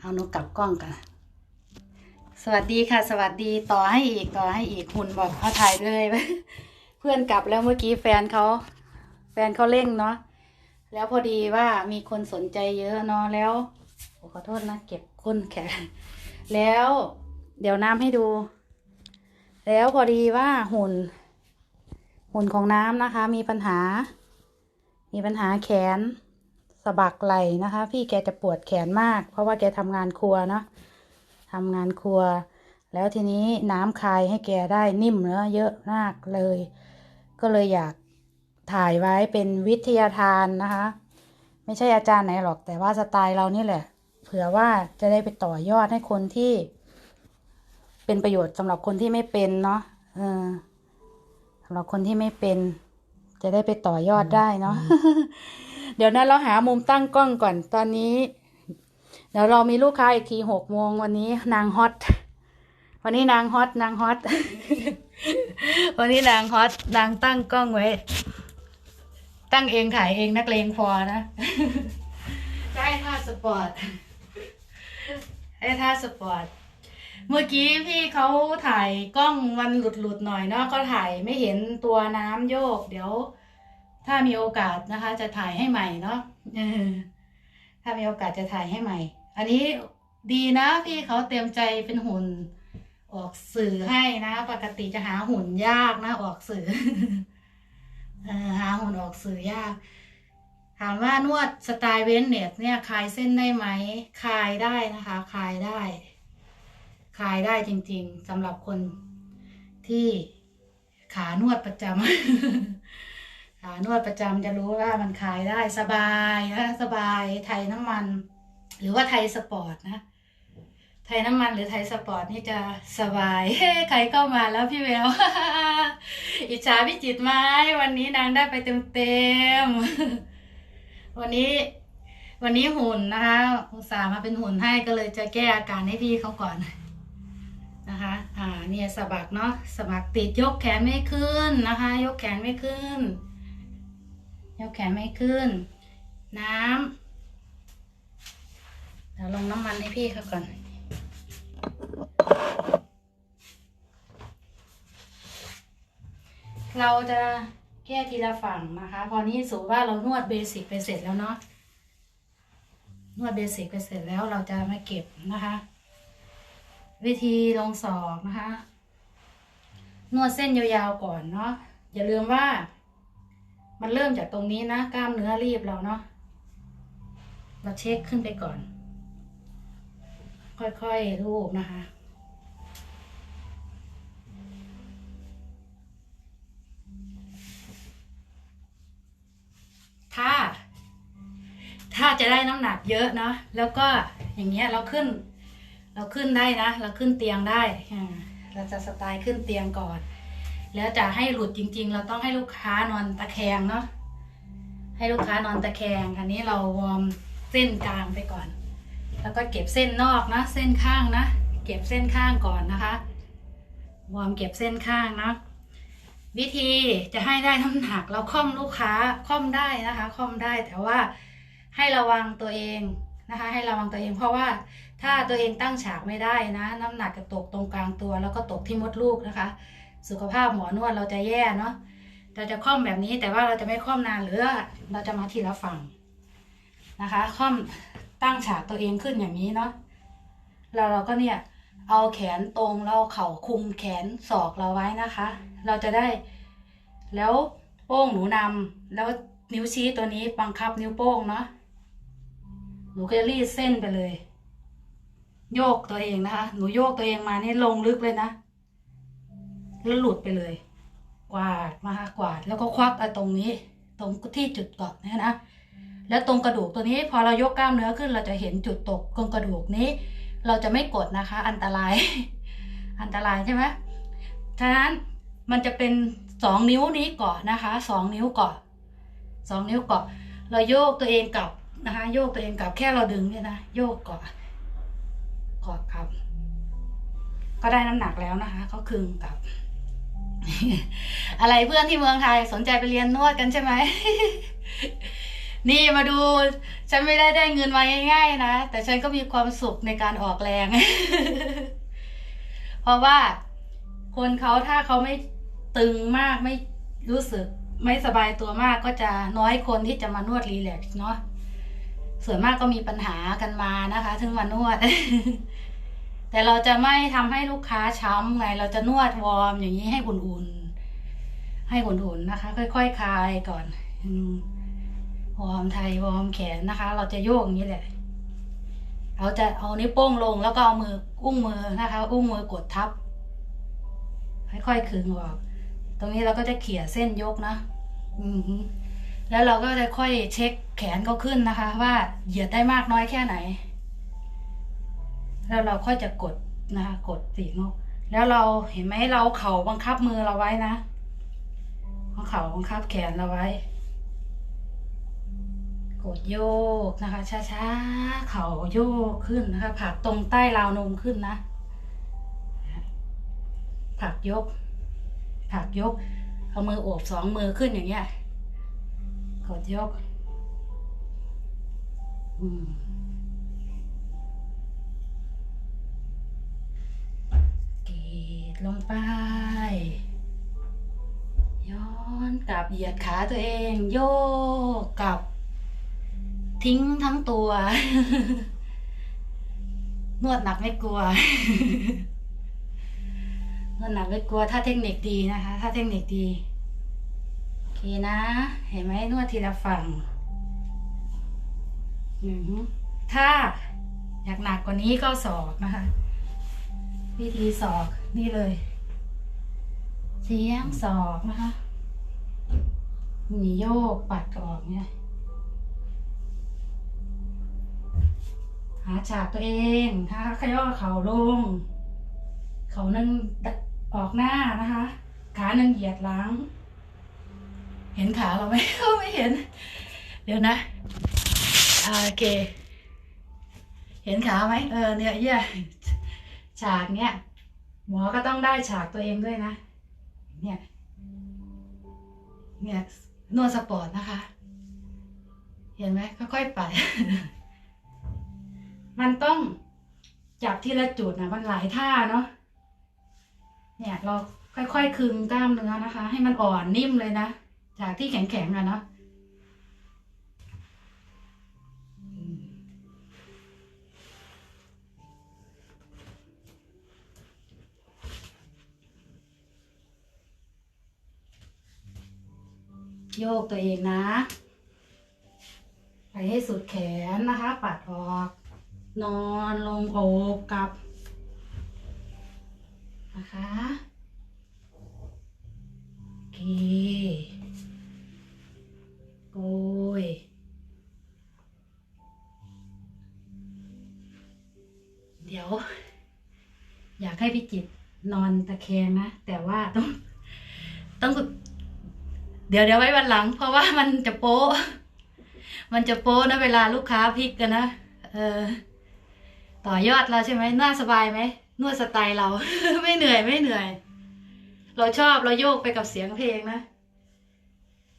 เอาหนูกลับกล้องกัน สวัสดีค่ะ สวัสดีต่อให้อีกต่อให้อีกหุ่นบอกเอาถ่ายเลย เพื่อนกลับแล้วเมื่อกี้แฟนเขาแฟนเขาเร่งเนาะแล้วพอดีว่ามีคนสนใจเยอะเนาะแล้วขอโทษนะเก็บก้นแขนแล้ว เดี๋ยวน้ำให้ดู แล้วพอดีว่าหุ่น หุ่นของน้ำนะคะ มีปัญหา มีปัญหาแขนะบักไหลนะคะ พี่แกจะปวดแขนมาก เพราะว่าแกทำงานครัวเนาะทำงานครัว แล้วทีนี้น้ำคายให้แกได้นิ่มเนื้อเยอะมากเลย ก็เลยอยากถ่ายไว้เป็นวิทยาทานนะคะ ไม่ใช่อาจารย์ไหนหรอกแต่ว่าสไตล์เรานี่แหละ เผื่อว่าจะได้ไปต่อยอดให้คนที่ เป็นประโยชน์สำหรับคนที่ไม่เป็นเนาะเออสำหรับคนที่ไม่เป็น จะได้ไปต่อยอดได้เนาะ เดี๋ยวนั้นเราหามุมตั้งกล้องก่อนตอนนี้ เดี๋ยวเรามีลูกค้าอีกทีหกโมงวันนี้นางฮอตวันนี้นางฮอตนางฮอตวันนี้นางฮอตนางตั้งกล้องไว้ ตั้งเองถ่ายเองนักเลงพอนะได้ท่าสปอร์ตได้ท่าสปอร์ตเมื่อกี้พี่เขาถ่ายกล้องมันหลุดๆหน่อยเนาะก็ถ่ายไม่เห็นตัวน้ำโยก เดี๋ยว ถ้ามีโอกาสนะคะ จะถ่ายให้ใหม่เนาะถ้ามีโอกาสจะถ่ายให้ใหม่ อันนี้ดีนะพี่เขาเตรียมใจเป็นหุ่น ออกสื่อให้นะ ปกติจะหาหุ่นยากนะ ออกสื่ออหาหุ่นออกสื่อยาก ถามว่านวดสไตล์เวนเนสเนี่ยคลายเส้นได้ไหมคลายได้นะคะคลายได้คลายได้จริง ๆสำหรับคนที่ขานวดประจำ นวดประจำจะรู้ว่ามันคลายได้สบายนะสบายไทยน้ำมัน หรือว่าไทยสปอร์ตนะ ไทยน้ำมันหรือไทยสปอร์ตนี่จะสบายเฮ้ใครเข้ามาแล้วพี่แววอิจฉาพี่จิตไหมวันนี้นางได้ไปเต็มๆวันนี้ วันนี้หุ่นนะคะอุตส่าห์มาเป็นหุ่นให้ก็เลยจะแก้อาการให้พี่เขาก่อนนะคะ อ่า เนี่ยสะบักเนาะสะบักติดยกแขนไม่ขึ้นนะคะ ยกแขนไม่ขึ้น ยกแขนไม่ขึ้น น้ำเดี๋ยวลงน้ำมันให้พี่เขาก่อน เราจะแก้ทีละฝั่งนะคะ พอนี้สมมติว่าเรานวดเบสิกไปเสร็จแล้วเนาะ นวดเบสิกไปเสร็จแล้วเราจะมาเก็บนะคะ วิธีลงศอกนะคะ นวดเส้นยาวๆก่อนเนาะ อย่าลืมว่า มันเริ่มจากตรงนี้นะกล้ามเนื้อรีบเราเนาะเราเช็คขึ้นไปก่อน ค่อยๆรูปนะคะถ้า ถ้าจะได้น้ำหนักเยอะเนาะแล้วก็อย่างเงี้ยเราขึ้น เราขึ้นได้นะ เราขึ้นเตียงได้เราจะสไตล์ขึ้นเตียงก่อน แล้วจะให้หลุดจริง ๆ เราต้องให้ลูกค้านอนตะแคงเนาะให้ลูกค้านอนตะแคงอันนี้เราวอร์มเส้นกลางไปก่อน แล้วก็เก็บเส้นนอกนะเส้นข้างนะเก็บเส้นข้างก่อนนะคะ วอร์มเก็บเส้นข้างนะวิธีจะให้ได้น้ำหนักเราค่อมลูกค้าค่อมได้นะคะ ค่อมได้แต่ว่าให้ระวังตัวเองนะคะ ให้ระวังตัวเองเพราะว่าถ้าตัวเองตั้งฉากไม่ได้นะ น้ำหนักจะตกตรงกลางตัว แล้วก็ตกที่มดลูกนะคะ สุขภาพหมอนวดเราจะแย่เนาะเราจะคล่อมแบบนี้แต่ว่าเราจะไม่คล่อมนานหรือเราจะมาทีละฝั่งนะคะคล่อมตั้งฉากตัวเองขึ้นอย่างนี้เนาะแล้วเราก็เนี่ยเอาแขนตรงเราเข่าคุมแขนศอกเราไว้นะคะ เราจะได้ แล้วโป้งหนูนำแล้วนิ้วชี้ตัวนี้บังคับนิ้วโป้งเนาะหนูก็จะรีดเส้นไปเลย โยกตัวเองนะคะ หนูโยกตัวเองมานี่ลงลึกเลยนะ แล้วหลุดไปเลย กวาดมาค่ะกวาด แล้วก็ควักไอ้ตรงนี้ ตรงที่จุดเกาะเนี่ยนะแล้วตรงกระดูกตัวนี้พอเรายกกล้ามเนื้อขึ้น เราจะเห็นจุดตกตรงกระดูกนี้ เราจะไม่กดนะคะ อันตราย อันตรายใช่ไหมฉะนั้นมันจะเป็นสองนิ้วนี้เกาะนะคะสองนิ้วเกาะสองนิ้วเกาะเราโยกตัวเองกลับนะคะ โยกตัวเองกลับแค่เราดึงเนี่ยนะโยกเกาะเกาะครับ ก็ได้น้ำหนักแล้วนะคะเขาคึงกลับ อะไรเพื่อนที่เมืองไทยสนใจไปเรียนนวดกันใช่ไหม นี่มาดู ฉันไม่ได้ได้เงินมาง่ายๆนะ แต่ฉันก็มีความสุขในการออกแรง เพราะว่า คนเขาถ้าเขาไม่ตึงมากไม่รู้สึก ไม่สบายตัวมากก็จะน้อยคนที่จะมานวดรีแลกซ์เนาะส่วนมากก็มีปัญหากันมานะคะ ถึงมานวด แต่เราจะไม่ทำให้ลูกค้าช้ำไง เราจะนวดวอร์มอย่างนี้ให้อุ่นๆ ให้อุ่นๆนะคะ ค่อยๆคคลายก่อนวอร์มไทยวอร์มแขนนะคะ เราจะโยกอย่างนี้แหละเราจะเอานิ้วโป้งลงแล้วก็เอามืออุ้งมือนะคะ อุ้งมือกดทับ ค่อยๆคึงออก ตรงนี้เราก็จะเขี่ยเส้นยกนะ อือแล้วเราก็จะค่อยเช็คแขนเขาขึ้นนะคะ ว่าเหยียดได้มากน้อยแค่ไหน แล้วเราค่อยจะกดนะคะกดปีกนก แล้วเราเห็นไหมเราเข่าบังคับมือเราไว้นะเข่าบังคับแขนเราไว้ กดโยกนะคะช้าๆเข่าโยกขึ้นนะคะผักตรงใต้ราวนมขึ้นนะผักยกผักยกเอามือโอบสองมือขึ้นอย่างเงี้ยกดยก อืม กรีด ลงไป ย้อนกลับเหยียดขาตัวเอง โยกกลับ ทิ้งทั้งตัว นวดหนักไม่กลัว นวดหนักไม่กลัว ถ้าเทคนิคดีนะคะ ถ้าเทคนิคดี โอเคนะ เห็นไหมนวดทีละฝั่งถ้าอยากหนักกว่านี้ก็ศอกนะคะ วิธีศอก นี่เลย เสียงศอกนะคะมีโยกปัดออกเนี่ย หาฉากตัวเองนะคะขย่อเข่าลง เข่านึงออกหน้านะคะ ขานึ่งเหยียดหลัง เห็นขาเราไหมไม่เห็น เดี๋ยวนะโอเค เห็นขาไหมเออเนี่ยเหี้ยฉากเนี้ย หมอก็ต้องได้ฉากตัวเองด้วยนะ เนี่ย เนี่ยนวดสปอร์ตนะคะ เห็นไหมค่อยๆไป มันต้องจับทีละจุดนะมันหลายท่าเนาะ เนี่ยเราค่อยๆ คึงกล้ามเนื้อนะคะ ให้มันอ่อนนิ่มเลยนะ จากที่แข็งๆอะเนาะ โยกตัวเองนะ ไปให้สุดแขนนะคะ ปัดออก นอนลงโอบกับนะคะโอเคโกยเดี๋ยว อยากให้พี่จิตนอนตะแคงนะ แต่ว่าต้องต้อง เดี๋ยวเดี๋ยวไว้วันหลัง เพราะว่ามันจะโป๊ะ มันจะโป๊ะนะเวลาลูกค้าพลิกกันนะ เออ ต่อยอดเราใช่ไหมน่าสบายไหมนวดสไตล์เรา ไม่เหนื่อยไม่เหนื่อย เราชอบเราโยกไปกับเสียงเพลงนะ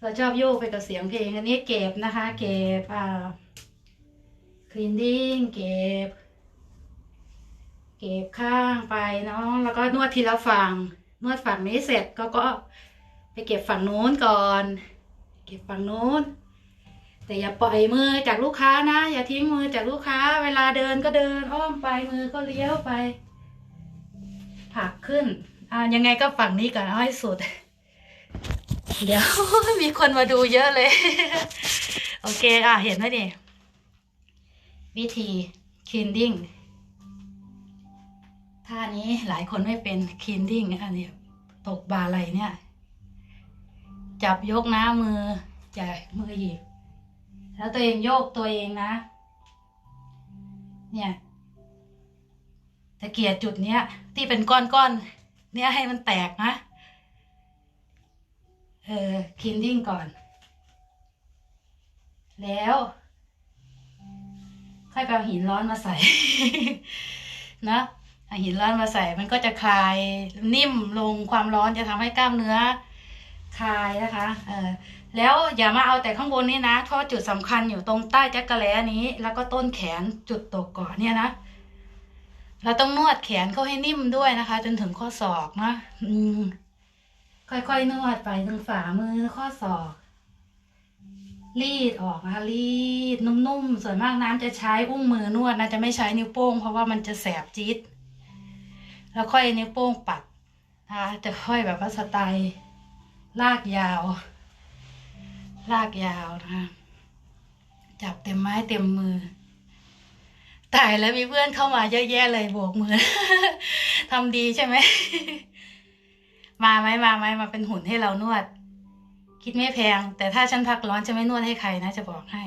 เราชอบโยกไปกับเสียงเพลง อันนี้เก็บนะคะ เก็บอ่าคลีนดิ้งเก็บ เก็บข้างไปเนาะแล้วก็นวดทีละฝั่งนวดฝั่งนี้เสร็จก็ก็ ไปเก็บฝั่งโน้นก่อน เก็บฝั่งโน้น แต่อย่าปล่อยมือจากลูกค้านะ อย่าทิ้งมือจากลูกค้า เวลาเดินก็เดิน อ้อมไปมือก็เลี้ยวไป ผักขึ้น อ่ายังไงก็ฝั่งนี้ก่อนเอาให้สุด เดี๋ยวมีคนมาดูเยอะเลย โอเค อะเห็นไหมนี่วิธีคินดิ้งท่านี้หลายคนไม่เป็นคินดิ้งอันนี้ตกบาไหลเนี่ย จับยกนะมือจะมือหยิบแล้วตัวเองโยกตัวเองนะ เนี่ยตะเกียบจุดเนี้ย ที่เป็นก้อนๆเนี่ยให้มันแตกนะ เออคินดิ้งก่อน แล้ว ค่อยไปเอาหินร้อนมาใส่นะเอาหินร้อนมาใส่มันก็จะคลายนิ่มลงความร้อนจะทำให้กล้ามเนื้อ คลายนะคะเออแล้วอย่ามาเอาแต่ข้างบนนี่นะเพราะจุดสำคัญอยู่ตรงใต้จักระแล้นี้ แล้วก็ต้นแขนจุดตกก่อนเนี่ยนะ เราต้องนวดแขนเขาให้นิ่มด้วยนะคะ จนถึงข้อศอกนะอืมค่อยๆนวดไปตรงฝ่ามือข้อศอกรีดออกนะคะรีดนุ่มๆ ส่วนมากน้ำจะใช้อุ้งมือนวดนะจะไม่ใช้นิ้วโป้ง เพราะว่ามันจะแสบจี๊ดแล้วค่อยนิ้วโป้งปัดนะคะจะค่อยแบบว่าสไตล์ ลากยาว ลากยาวนะคะจับเต็มไม้เต็มมือตายแล้วมีเพื่อนเข้ามาเยอะแยะเลยโบกมือทำดีใช่ไหม มาไหมมาไหมมาเป็นหุ่นให้เรานวด คิดไม่แพง แต่ถ้าฉันพักร้อนจะไม่นวดให้ใครนะจะบอกให้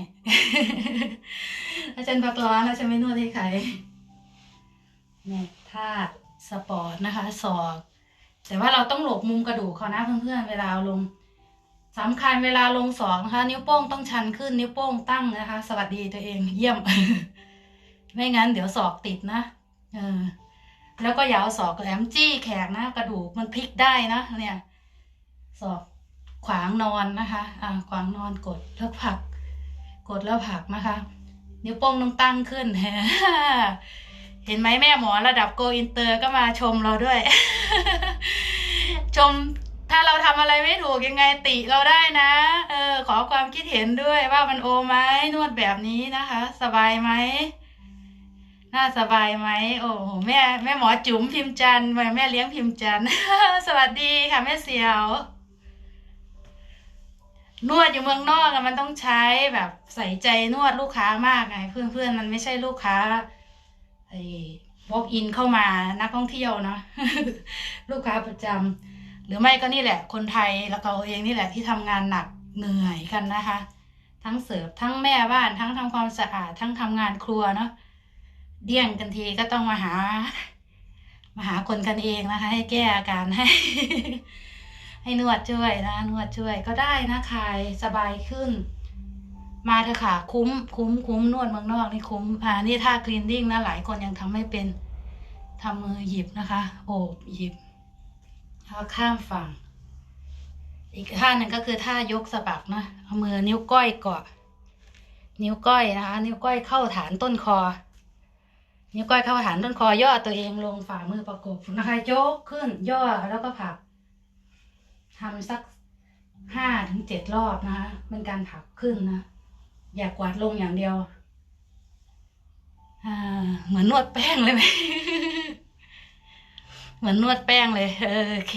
ถ้าฉันพักร้อนนะจะไม่นวดให้ใครเนี่ยท่าสปอร์ตนะคะ ศอก แต่ว่าเราต้องหลบมุมกระดูกเขานะเพื่อนๆเวลาลงสำคัญเวลาลงศอกนะคะ นิ้วโป้งต้องชันขึ้นนิ้วโป้งตั้งนะคะ สวัสดีตัวเองเยี่ยม ไม่งั้นเดี๋ยวศอกติดนะเออแล้วก็อย่าเอาศอกแหลมจี้แขกนะ กระดูกมันพลิกได้นะเนี่ยศอกขวางนอนนะคะ อ่า ขวางนอนกดแล้วผัก กดแล้วผักนะคะ นิ้วโป้งต้องตั้งขึ้น เห็นไหมแม่หมอระดับโกอินเตอร์ก็มาชมเราด้วย ชมถ้าเราทำอะไรไม่ถูกยังไงติเราได้นะ เออ ขอความคิดเห็นด้วยว่ามันโอไหมนวดแบบนี้นะคะ สบายไหมน่าสบายไหมโอ้โหแม่แม่หมอจุ๋มพิมพ์จันทร์แม่เลี้ยงพิมพ์จันสวัสดีค่ะแม่เสียว นวดอยู่เมืองนอกมันต้องใช้แบบใส่ใจนวดลูกค้ามากไงเพื่อนเพื่อนมันไม่ใช่ลูกค้า ไอ้ walk in เข้ามานักท่องเที่ยวนะลูกค้าประจำหรือไม่ก็นี่แหละ คนไทยแล้วก็เราเองนี่แหละที่ทำงานหนักเหนื่อยกันนะคะ ทั้งเสิร์ฟทั้งแม่บ้านทั้งทำความสะอาดทั้งทำงานครัวเนาะเดี่ยงกันทีก็ต้องมาหา มาหาคนกันเองนะคะ ให้แก้อาการให้ ให้นวดช่วยนะนวดช่วยก็ได้นะคลายสบายขึ้น มาเถอะค่ะ คุ้ม คุ้ม คุ้มนวดเมืองนอกนี่คุ้มอ่านี่ท่าคลีนดิ้งนะหลายคนยังทำไม่เป็นทำมือหยิบนะคะ โอบหยิบแล้วข้ามฝั่ง อีกท่าหนึ่งก็คือท่ายกสะบักนะเอามือนิ้วก้อยเกาะนิ้วก้อยนะคะ นิ้วก้อยเข้าฐานต้นคอ นิ้วก้อยเข้าฐานต้นคอย่อตัวเองลงฝ่ามือประกบนะคะยกขึ้น ย่อแล้วก็ผักทำสักห้าถึงเจ็ดรอบนะคะเป็นการผักขึ้นนะ อยากกวาดลงอย่างเดียวเหมือนนวดแป้งเลยไหมเหมือนนวดแป้งเลยเออโอเค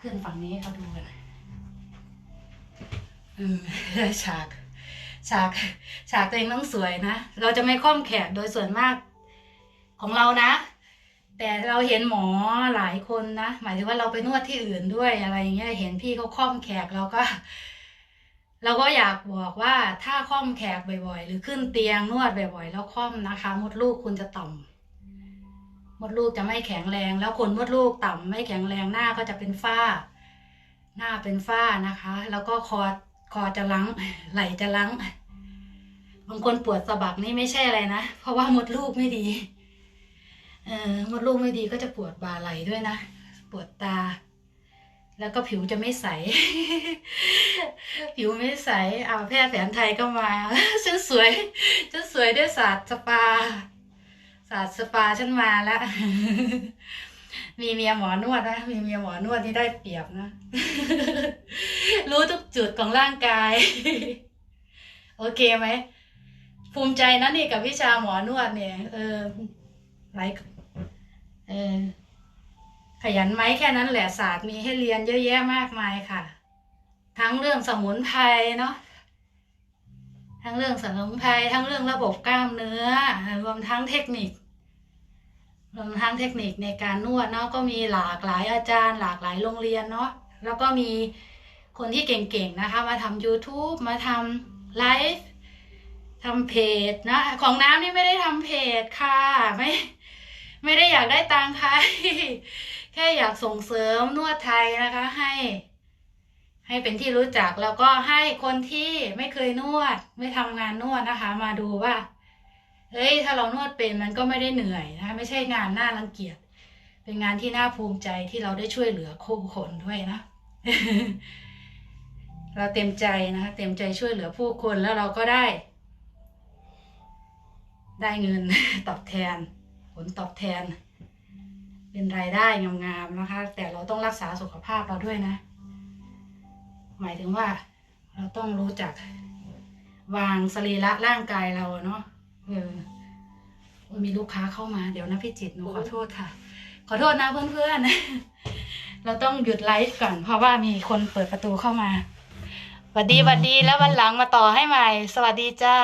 ขึ้นฝั่งนี้ให้เขาดูกันอืมฉาก ฉากฉากตัวเองต้องสวยนะ เราจะไม่ค่อมแขกโดยส่วนมากของเรานะ แต่เราเห็นหมอหลายคนนะ หมายถึงว่าเราไปนวดที่อื่นด้วยอะไรอย่างเงี้ยเห็นพี่เขาค่อมแขกเราก็ เราก็อยากบอกว่าถ้าค่อมแขกบ่อยๆ หรือขึ้นเตียงนวดบ่อยๆ แล้วค่อมนะคะ มดลูกคุณจะต่ำมดลูกจะไม่แข็งแรง แล้วคนมดลูกต่ำไม่แข็งแรงหน้าก็จะเป็นฝ้า หน้าเป็นฝ้านะคะ แล้วก็คอ คอจะลังไหลจะลังบางคนปวดสะบักนี่ไม่ใช่อะไรนะ เพราะว่ามดลูกไม่ดี เออมดลูกไม่ดีก็จะปวดบ่าไหลด้วยนะ ปวดตา แล้วก็ผิวจะไม่ใส ผิวไม่ใสเอาแพทย์แผนไทยก็มาฉันสวยฉันสวยด้วยศาสตร์สปา ศาสตร์สปาฉันมาแล้ว มีเมียหมอนวดนะมีเมียหมอนวดที่ได้เปรียบนะ รู้ทุกจุดของร่างกาย โอเคไหมภูมิใจนะนี่กับวิชาหมอนวดเนี่ย เออไรเออขยันไหมแค่นั้นแหละศาสตร์มีให้เรียนเยอะแยะมากมายค่ะ ทั้งเรื่องสมุนไพรเนาะทั้งเรื่องสมุนไพรทั้งเรื่องระบบกล้ามเนื้อรวมทั้งเทคนิค รวมทั้งเทคนิคในการนวดเนาะก็มีหลากหลายอาจารย์ หลากหลายโรงเรียนเนาะแล้วก็มีคนที่เก่งๆนะคะ มาทำ YouTube มาทำไลฟ์ทำเพจนะ ของน้ำนี่ไม่ได้ทำเพจค่ะไม่ไม่ได้อยากได้ตังค์ใครแค่อยากส่งเสริมนวดไทยนะคะให้ ให้เป็นที่รู้จักแล้วก็ให้คนที่ไม่เคยนวด ไม่ทำงานนวดนะคะ มาดูว่า เฮ้ยถ้าเรานวดเป็นมันก็ไม่ได้เหนื่อยนะคะไม่ใช่งานน่ารังเกียจเป็นงานที่น่าภูมิใจที่เราได้ช่วยเหลือคู่คนด้วยนะ เราเต็มใจนะคะเต็มใจช่วยเหลือผู้คนแล้วเราก็ได้ ได้เงินตอบแทน ผลตอบแทน เป็นรายได้งามๆนะคะ แต่เราต้องรักษาสุขภาพเราด้วยนะ หมายถึงว่า เราต้องรู้จักวางสรีระร่างกายเราเนาะ เออมีลูกค้าเข้ามาเดี๋ยวนะพี่จิตรหนูขอโทษค่ะ ขอโทษนะเพื่อนๆ เราต้องหยุดไลฟ์ก่อน เพราะว่ามีคนเปิดประตูเข้ามาสวัสดีสวัสดีแล้ววันหลังมาต่อให้ใหม่ สวัสดีจ้า